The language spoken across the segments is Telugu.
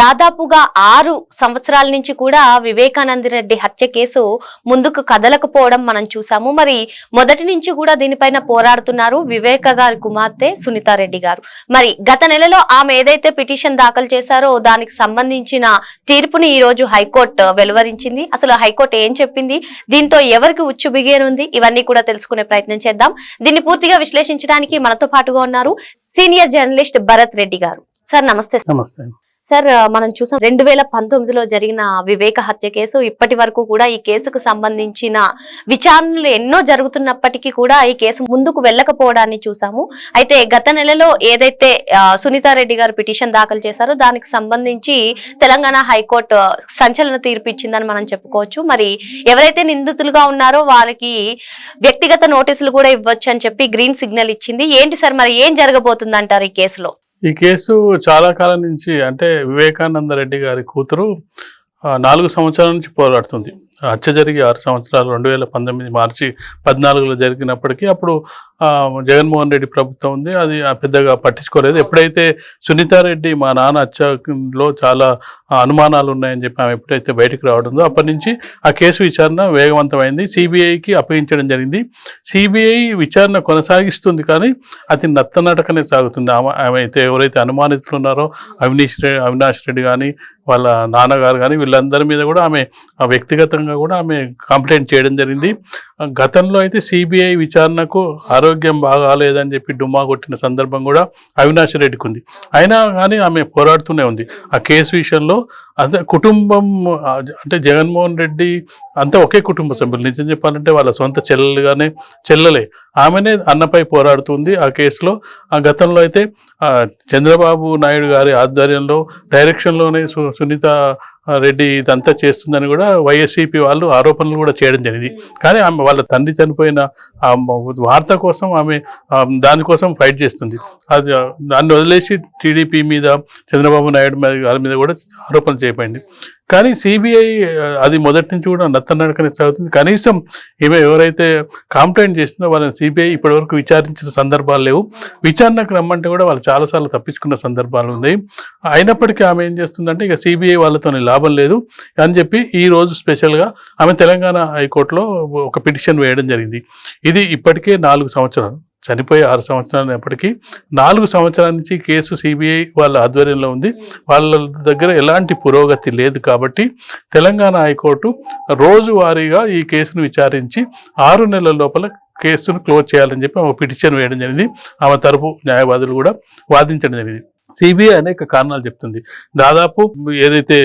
దాదాపుగా ఆరు సంవత్సరాల నుంచి కూడా వివేకానంద రెడ్డి హత్య కేసు ముందుకు కదలకపోవడం మనం చూసాము. మరి మొదటి నుంచి కూడా దీనిపైన పోరాడుతున్నారు వివేక గారి కుమార్తె సునీతారెడ్డి గారు. మరి గత నెలలో ఆమె ఏదైతే పిటిషన్ దాఖలు చేశారో దానికి సంబంధించిన తీర్పుని ఈ రోజు హైకోర్టు వెలువరించింది. అసలు హైకోర్టు ఏం చెప్పింది? దీంతో ఎవరికి ఉచ్చు బిగేనుంది? ఇవన్నీ కూడా తెలుసుకునే ప్రయత్నం చేద్దాం. దీన్ని పూర్తిగా విశ్లేషించడానికి మనతో పాటుగా ఉన్నారు సీనియర్ జర్నలిస్ట్ భరత్ రెడ్డి గారు. సార్ నమస్తే. సార్. నమస్తే. సార్ మనం చూసాం రెండు వేల పంతొమ్మిదిలో జరిగిన వివేక హత్య కేసు. ఇప్పటి వరకు కూడా ఈ కేసుకు సంబంధించిన విచారణలు ఎన్నో జరుగుతున్నప్పటికీ కూడా ఈ కేసు ముందుకు వెళ్ళకపోవడాన్ని చూసాము. అయితే గత నెలలో ఏదైతే సునీతారెడ్డి గారు పిటిషన్ దాఖలు చేశారో దానికి సంబంధించి తెలంగాణ హైకోర్టు సంచలన తీర్పు ఇచ్చిందని మనం చెప్పుకోవచ్చు. మరి ఎవరైతే నిందితులుగా ఉన్నారో వారికి వ్యక్తిగత నోటీసులు కూడా ఇవ్వచ్చు అని చెప్పి గ్రీన్ సిగ్నల్ ఇచ్చింది. ఏంటి సార్ మరి ఏం జరగబోతుంది అంటారు ఈ కేసులో? ఈ కేసు చాలా కాలం నుంచి అంటే వివేకానంద రెడ్డి గారి కూతురు నాలుగు సంవత్సరాల నుంచి పోరాడుతుంది. హత్య జరిగి ఆరు సంవత్సరాలు రెండు వేల పంతొమ్మిది మార్చి పద్నాలుగులో జరిగినప్పటికీ అప్పుడు జగన్మోహన్ రెడ్డి ప్రభుత్వం ఉంది. అది పెద్దగా పట్టించుకోలేదు. ఎప్పుడైతే సునీతారెడ్డి మా నాన్న హత్యలో చాలా అనుమానాలు ఉన్నాయని చెప్పి ఆమె ఎప్పుడైతే బయటకు రావడంతో అప్పటి నుంచి ఆ కేసు విచారణ వేగవంతమైంది. సిబిఐకి అప్పగించడం జరిగింది. సిబిఐ విచారణ కొనసాగిస్తుంది కానీ అది నత్తనాటకనే సాగుతుంది. ఆమె ఆమె అయితే ఎవరైతే అనుమానితులు ఉన్నారో అవినీష్ రెడ్డి అవినాష్ రెడ్డి కానీ వాళ్ళ నాన్నగారు కానీ వీళ్ళందరి మీద కూడా ఆమె ఆ వ్యక్తిగతంగా కూడా ఆమె కంప్లైంట్ చేయడం జరిగింది. గతంలో అయితే సిబిఐ విచారణకు ఆరోగ్యం బాగాలేదని చెప్పి డుమా కొట్టిన సందర్భం కూడా అవినాష్ రెడ్డికి ఉంది. అయినా కానీ ఆమె పోరాడుతూనే ఉంది. ఆ కేసు విషయంలో అదే కుటుంబం అంటే జగన్మోహన్ రెడ్డి అంతా ఒకే కుటుంబ సభ్యులు. నిజం చెప్పాలంటే వాళ్ళ సొంత చెల్లెలుగానే చెల్లెలే. ఆమెనే అన్నపై పోరాడుతుంది ఆ కేసులో. ఆ గతంలో అయితే చంద్రబాబు నాయుడు గారి ఆధ్వర్యంలో డైరెక్షన్లోనే సు సునీత రెడ్డి ఇదంతా చేస్తుందని కూడా వైఎస్సీపీ వాళ్ళు ఆరోపణలు కూడా చేయడం జరిగింది. కానీ ఆమె వాళ్ళ తండ్రి చనిపోయిన ఆ వార్త కోసం ఆమె దానికోసం ఫైట్ చేస్తుంది. అది దాన్ని వదిలేసి టీడీపీ మీద చంద్రబాబు నాయుడు మీద వాళ్ళ మీద కూడా ఆరోపణలు చేయబడింది కానీ సిబిఐ అది మొదటి నుంచి కూడా నత్తనడకనే సాగుతుంది. కనీసం ఈమె ఎవరైతే కంప్లైంట్ చేసిందో వాళ్ళని సిబిఐ ఇప్పటివరకు విచారించిన సందర్భాలు లేవు. విచారణకు రమ్మంటే కూడా వాళ్ళు చాలాసార్లు తప్పించుకున్న సందర్భాలు ఉన్నాయి. అయినప్పటికీ ఆమె ఏం చేస్తుందంటే ఇక సిబిఐ వాళ్ళతో లాభం లేదు అని చెప్పి ఈ రోజు స్పెషల్గా ఆమె తెలంగాణ హైకోర్టులో ఒక పిటిషన్ వేయడం జరిగింది. ఇది ఇప్పటికే నాలుగు సంవత్సరాలు. చనిపోయి ఆరు సంవత్సరాలు అయినప్పటికీ నాలుగు సంవత్సరాల నుంచి కేసు సిబిఐ వాళ్ళ ఆధ్వర్యంలో ఉంది. వాళ్ళ దగ్గర ఎలాంటి పురోగతి లేదు కాబట్టి తెలంగాణ హైకోర్టు రోజువారీగా ఈ కేసును విచారించి ఆరు నెలల లోపల కేసును క్లోజ్ చేయాలని చెప్పి ఆమె పిటిషన్ వేయడం జరిగింది. ఆమె తరపు న్యాయవాదులు కూడా వాదించడం జరిగింది. సిబిఐ అనేక కారణాలు చెప్తుంది. దాదాపు ఏదైతే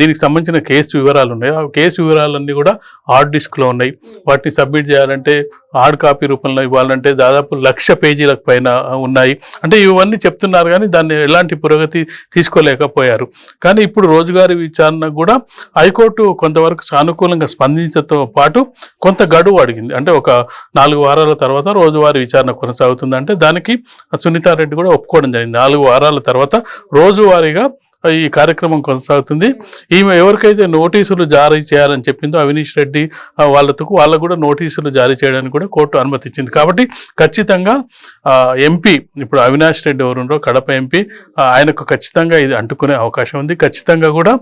దీనికి సంబంధించిన కేసు వివరాలు ఉన్నాయి. ఆ కేసు వివరాలన్నీ కూడా హార్డ్ డిస్క్లో ఉన్నాయి. వాటిని సబ్మిట్ చేయాలంటే హార్డ్ కాపీ రూపంలో ఇవ్వాలంటే దాదాపు లక్ష పేజీలకు పైన ఉన్నాయి. అంటే ఇవన్నీ చెప్తున్నారు కానీ దాన్ని ఎలాంటి పురోగతి తీసుకోలేకపోయారు. కానీ ఇప్పుడు రోజుగారి విచారణకు కూడా హైకోర్టు కొంతవరకు సానుకూలంగా స్పందించడంతో పాటు కొంత గడువు అడిగింది. అంటే ఒక నాలుగు వారాల తర్వాత రోజువారీ విచారణ కొనసాగుతుందంటే దానికి సునీతారెడ్డి కూడా ఒప్పుకోవడం జరిగింది. నాలుగు వారాల తర్వాత రోజువారీగా ఈ కార్యక్రమం కొనసాగుతుంది. ఈమె ఎవరికైతే నోటీసులు జారీ చేయాలని చెప్పిందో అవినీష్ రెడ్డి వాళ్ళకు వాళ్ళకు కూడా నోటీసులు జారీ చేయడానికి కూడా కోర్టు అనుమతి ఇచ్చింది. కాబట్టి ఖచ్చితంగా ఎంపీ ఇప్పుడు అవినాష్ రెడ్డి ఎవరుండో కడప ఎంపీ ఆయనకు ఖచ్చితంగా ఇది అంటుకునే అవకాశం ఉంది. ఖచ్చితంగా కూడా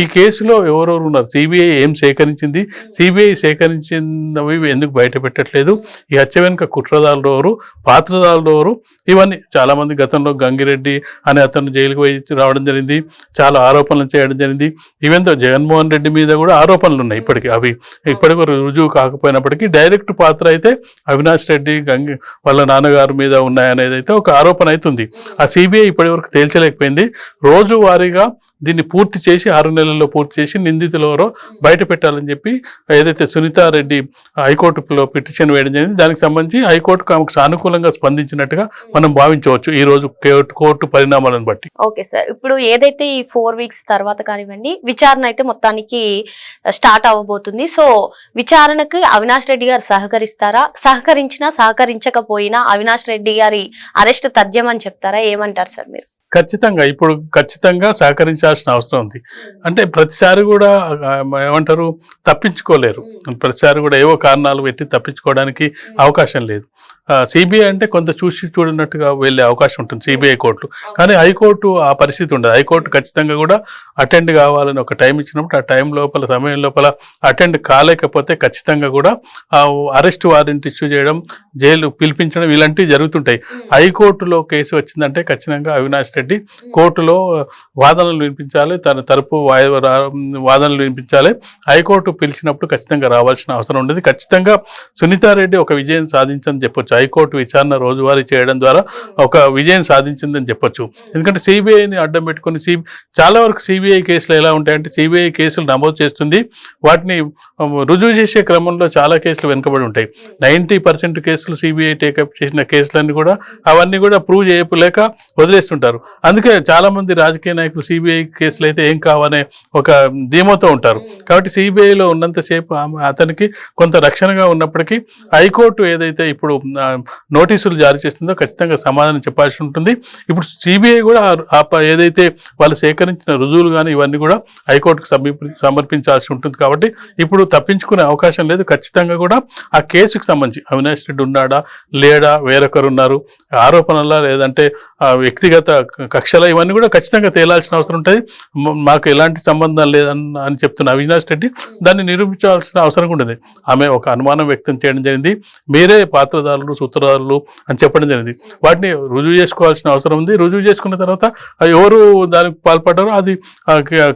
ఈ కేసులో ఎవరెవరు ఉన్నారు? సిబిఐ ఏం సేకరించింది? సిబిఐ సేకరించినవి ఎందుకు బయట పెట్టట్లేదు? ఈ హత్య వెనుక కుట్రదారులు ఎవరు? పాత్రదారులు ఎవరు? ఇవన్నీ చాలామంది గతంలో గంగిరెడ్డి అనే అతను జైలుకు పోయి రావడం జరిగింది. చాలా ఆరోపణలు చేయడం జరిగింది. ఈవెంతో జగన్మోహన్ రెడ్డి మీద కూడా ఆరోపణలు ఉన్నాయి ఇప్పటికీ. అవి ఇప్పటికీ రుజువు కాకపోయినప్పటికీ డైరెక్ట్ పాత్ర అయితే అవినాష్ రెడ్డి గంగి వాళ్ళ నాన్నగారి మీద ఉన్నాయనేది అయితే ఒక ఆరోపణ అవుతుంది ఆ సిబిఐ ఇప్పటివరకు తేల్చలేకపోయింది. రోజువారీగా దీన్ని పూర్తి చేసి ఆరు నెలల్లో పూర్తి చేసి నిందితులు ఎవరో బయట పెట్టాలని చెప్పి ఏదైతే సునీతారెడ్డి హైకోర్టులో పిటిషన్ వేయడం జరిగింది దానికి సంబంధించి హైకోర్టు ఆమెకు సానుకూలంగా స్పందించినట్టుగా మనం భావించవచ్చు ఈ రోజు కోర్టు కోర్టు పరిణామాలను బట్టి. ఓకే సార్ ఇప్పుడు ఏదైతే ఈ ఫోర్ వీక్స్ తర్వాత కానివ్వండి విచారణ అయితే మొత్తానికి స్టార్ట్ అవ్వబోతుంది. సో విచారణకు అవినాష్ రెడ్డి గారు సహకరిస్తారా? సహకరించినా సహకరించకపోయినా అవినాష్ రెడ్డి గారి అరెస్ట్ తథ్యం అని చెప్తారా? ఏమంటారు సార్ మీరు? ఖచ్చితంగా ఇప్పుడు ఖచ్చితంగా సహకరించాల్సిన అవసరం ఉంది. అంటే ప్రతిసారి కూడా ఏమంటారు తప్పించుకోలేరు. ప్రతిసారి కూడా ఏవో కారణాలు పెట్టి తప్పించుకోవడానికి అవకాశం లేదు. సిబిఐ అంటే కొంత చూసి చూడనట్టుగా వెళ్ళే అవకాశం ఉంటుంది సిబిఐ కోర్టులు. కానీ హైకోర్టు ఆ పరిస్థితి ఉండదు. హైకోర్టు ఖచ్చితంగా కూడా అటెండ్ కావాలని ఒక టైం ఇచ్చినప్పుడు ఆ టైం లోపల సమయం లోపల అటెండ్ కాలేకపోతే ఖచ్చితంగా కూడా అరెస్ట్ వారెంట్ ఇష్యూ చేయడం జైలు పిలిపించడం ఇలాంటివి జరుగుతుంటాయి. హైకోర్టులో కేసు వచ్చిందంటే ఖచ్చితంగా అవినాష్ రెడ్డి కోర్టులో వాదనలు వినిపించాలి తన తరపు వాదనలు వినిపించాలి. హైకోర్టు పిలిచినప్పుడు ఖచ్చితంగా రావాల్సిన అవసరం ఉండేది. ఖచ్చితంగా సునీతారెడ్డి ఒక విజయం సాధించని చెప్పొచ్చు. హైకోర్టు విచారణ రోజువారీ చేయడం ద్వారా ఒక విజయం సాధించిందని చెప్పొచ్చు. ఎందుకంటే సిబిఐని అడ్డం పెట్టుకుని సి చాలా వరకు సిబిఐ కేసులు ఎలా ఉంటాయంటే సిబిఐ కేసులు నమోదు చేస్తుంది. వాటిని రుజువు చేసే క్రమంలో చాలా కేసులు వెనుకబడి ఉంటాయి. నైంటీ పర్సెంట్ కేసులు సిబిఐ టేకప్ చేసిన కేసులన్నీ కూడా అవన్నీ కూడా ప్రూవ్ చేయలేక వదిలేస్తుంటారు. అందుకే చాలా మంది రాజకీయ నాయకులు సిబిఐ కేసులు అయితే ఏం కావనే ఒక ధీమతో ఉంటారు. కాబట్టి సిబిఐలో ఉన్నంతసేపు అతనికి కొంత రక్షణగా ఉన్నప్పటికీ హైకోర్టు ఏదైతే ఇప్పుడు నోటీసులు జారీ చేస్తుందో ఖచ్చితంగా సమాధానం చెప్పాల్సి ఉంటుంది. ఇప్పుడు సిబిఐ కూడా ఏదైతే వాళ్ళు సేకరించిన రుజువులు కానీ ఇవన్నీ కూడా హైకోర్టుకు సమర్పి సమర్పించాల్సి ఉంటుంది. కాబట్టి ఇప్పుడు తప్పించుకునే అవకాశం లేదు. ఖచ్చితంగా కూడా ఆ కేసుకు సంబంధించి అవినాష్ రెడ్డి ఉన్నాడా? లేడా? వేరొకరు ఉన్నారు. ఆరోపణల లేదంటే వ్యక్తిగత కక్షల ఇవన్నీ కూడా ఖచ్చితంగా తేలాల్సిన అవసరం ఉంటుంది. మాకు ఎలాంటి సంబంధం లేదని అని చెప్తున్న అవినాష్ రెడ్డి దాన్ని నిరూపించాల్సిన అవసరం కూడా ఆమె ఒక అనుమానం వ్యక్తం చేయడం జరిగింది. మీరే పాత్రదారులు సూత్రధారులు అని చెప్పడం జరిగింది. వాటిని రుజువు చేసుకోవాల్సిన అవసరం ఉంది. రుజువు చేసుకున్న తర్వాత ఎవరు దానికి పాల్పడ్డారో అది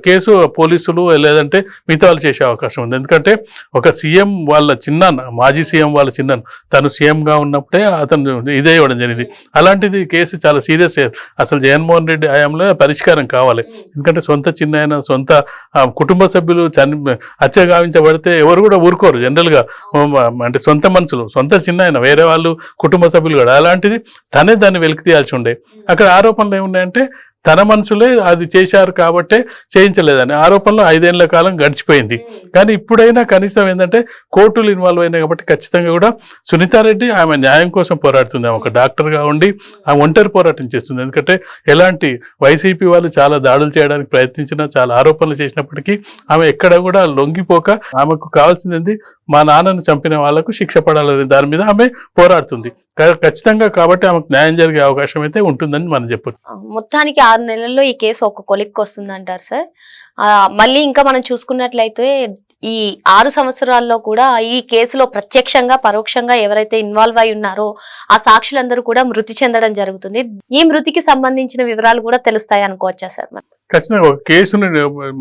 కేసు పోలీసులు లేదంటే మిగతా వాళ్ళు చేసే అవకాశం ఉంది. ఎందుకంటే ఒక సీఎం వాళ్ళ చిన్న మాజీ సీఎం వాళ్ళ చిన్న తను సీఎంగా ఉన్నప్పుడే అతను ఇదే ఇవ్వడం జరిగింది. అలాంటిది కేసు చాలా సీరియస్ అసలు జగన్మోహన్ రెడ్డి హయాంలో పరిష్కారం కావాలి. ఎందుకంటే సొంత చిన్న సొంత ఆ, కుటుంబ సభ్యులు చని హత్య గావించబడితే ఎవరు కూడా ఊరుకోరు జనరల్గా అంటే సొంత మనుషులు సొంత చిన్న ఆయన వేరే వాళ్ళు కుటుంబ సభ్యులు కూడా. అలాంటిది తనే దాన్ని వెలికి తీయాల్సి ఉండే. అక్కడ ఆరోపణలు ఏమున్నాయంటే తన మనుషులే అది చేశారు కాబట్టే చేయించలేదని. ఆరోపణలు ఐదేళ్ళ కాలం గడిచిపోయింది. కానీ ఇప్పుడైనా కనీసం ఏంటంటే కోర్టులు ఇన్వాల్వ్ అయినాయి కాబట్టి ఖచ్చితంగా కూడా సునీతారెడ్డి ఆమె న్యాయం కోసం పోరాడుతుంది. ఆమె ఒక డాక్టర్గా ఉండి ఆమె ఒంటరి పోరాటం చేస్తుంది. ఎందుకంటే ఎలాంటి వైసీపీ వాళ్ళు చాలా దాడులు చేయడానికి ప్రయత్నించినా చాలా ఆరోపణలు చేసినప్పటికీ ఆమె ఎక్కడ కూడా లొంగిపోక ఆమెకు కావాల్సింది ఏంది మా నాన్నను చంపిన వాళ్ళకు శిక్ష పడాలనే దాని మీద ఆమె పోరాడుతుంది. ఖచ్చితంగా కాబట్టి ఆమెకు న్యాయం జరిగే అవకాశం అయితే ఉంటుందని మనం చెప్పొచ్చు. మొత్తానికి ఆరు నెలల్లో ఈ కేసు ఒక కొలిక్కి వస్తుంది అంటారు సార్. ఆ, మళ్ళీ ఇంకా మనం చూసుకున్నట్లయితే ఈ ఆరు సంవత్సరాల్లో కూడా ఈ కేసులో ప్రత్యక్షంగా పరోక్షంగా ఎవరైతే ఇన్వాల్వ్ అయి ఉన్నారో ఆ సాక్షులందరూ కూడా మృతి చెందడం జరుగుతుంది. ఈ మృతికి సంబంధించిన వివరాలు కూడా తెలుస్తాయి అనుకోవచ్చా సార్ మనం ఖచ్చితంగా ఒక కేసును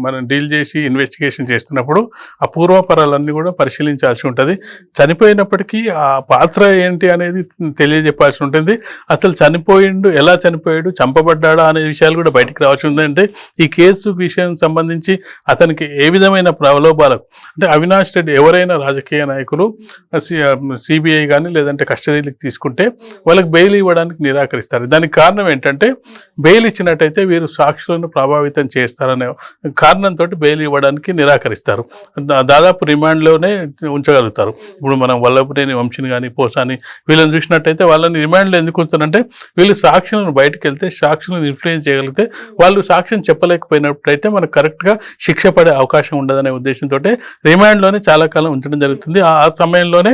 మనం డీల్ చేసి ఇన్వెస్టిగేషన్ చేస్తున్నప్పుడు ఆ పూర్వపరాలన్నీ కూడా పరిశీలించాల్సి ఉంటుంది. చనిపోయినప్పటికీ ఆ పాత్ర ఏంటి అనేది తెలియజెప్పాల్సి ఉంటుంది. అసలు చనిపోయిండు ఎలా చనిపోయాడు చంపబడ్డాడా అనే విషయాలు కూడా బయటికి రావాల్సి ఉంది అంటే ఈ కేసు విషయం సంబంధించి అతనికి ఏ విధమైన ప్రలోభాలకు అంటే అవినాష్ రెడ్డి ఎవరైనా రాజకీయ నాయకులు సిబిఐ కానీ లేదంటే కస్టడీలకు తీసుకుంటే వాళ్ళకి బెయిల్ ఇవ్వడానికి నిరాకరిస్తారు. దానికి కారణం ఏంటంటే బెయిల్ ఇచ్చినట్టయితే వీరు సాక్షులను ప్రభావితం చేస్తారనే కారణంతో బెయిల్ ఇవ్వడానికి నిరాకరిస్తారు. దాదాపు రిమాండ్లోనే ఉంచగలుగుతారు. ఇప్పుడు మనం వల్లభనేని వంశీని కానీ పోసాని వీళ్ళని చూసినట్టయితే వాళ్ళని రిమాండ్లో ఎందుకు ఉంచుతారంటే వీళ్ళు సాక్షులను బయటకు వెళ్తే సాక్షులను ఇన్ఫ్లుయెన్స్ చేయగలిగితే వాళ్ళు సాక్ష్యం చెప్పలేకపోయినప్పుడైతే మనకు కరెక్ట్గా శిక్ష పడే అవకాశం ఉండదనే ఉద్దేశంతో రిమాండ్లోనే చాలా కాలం ఉంచడం జరుగుతుంది. ఆ సమయంలోనే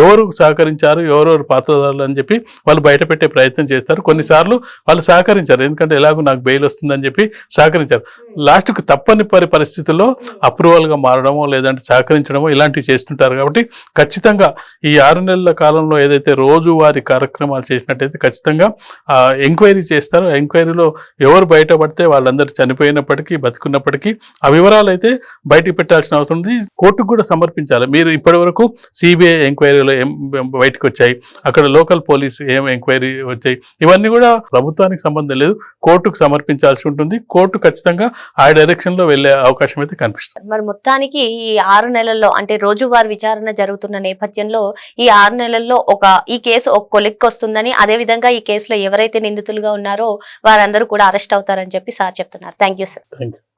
ఎవరు సహకరించారు ఎవరెవరు పాత్రదారులు అని చెప్పి వాళ్ళు బయట పెట్టే ప్రయత్నం చేస్తారు. కొన్నిసార్లు వాళ్ళు సహకరించారు. ఎందుకంటే ఎలాగో నాకు బెయిల్ వస్తుందని చెప్పి సహకరించారు. లాస్ట్కు తప్పని పరి పరిస్థితుల్లో అప్రూవల్గా మారడమో లేదంటే సహకరించడమో ఇలాంటివి చేస్తుంటారు కాబట్టి ఖచ్చితంగా ఈ ఆరు నెలల కాలంలో ఏదైతే రోజువారీ కార్యక్రమాలు చేసినట్టయితే ఖచ్చితంగా ఎంక్వైరీ చేస్తారు. ఎంక్వైరీలో ఎవరు బయటపడితే వాళ్ళందరూ చనిపోయినప్పటికీ బతుకున్నప్పటికీ ఆ వివరాలు అయితే బయటికి పెట్టాల్సిన అవసరం ఉంది. కోర్టుకు కూడా సమర్పించాలి. మీరు ఇప్పటి వరకు సిబిఐ ఎంక్వైరీలో ఏం బయటకు వచ్చాయి. అక్కడ లోకల్ పోలీస్ ఏం ఎంక్వైరీ వచ్చాయి. ఇవన్నీ కూడా ప్రభుత్వానికి సంబంధం లేదు. కోర్టుకు సమర్పించాల్సి ఉంటుంది. కోర్టు ఖచ్చితంగా ఆ డైరెక్షన్లో వెళ్ళే అవకాశం అయితే కనిపిస్తుంది. మరి మొత్తానికి ఈ ఆరు నెలల్లో అంటే రోజువారీ విచారణ జరుగుతున్న నేపథ్యంలో ఈ ఆరు నెలల్లో ఒక ఈ కేసు ఒక కొలిక్కి వస్తుందని అదే విధంగా ఈ కేసులో ఎవరైతే నిందితులుగా ఉన్నారో వారందరూ కూడా అరెస్ట్ అవుతారని చెప్పి సార్ చెప్తున్నారు. Thank you sir thank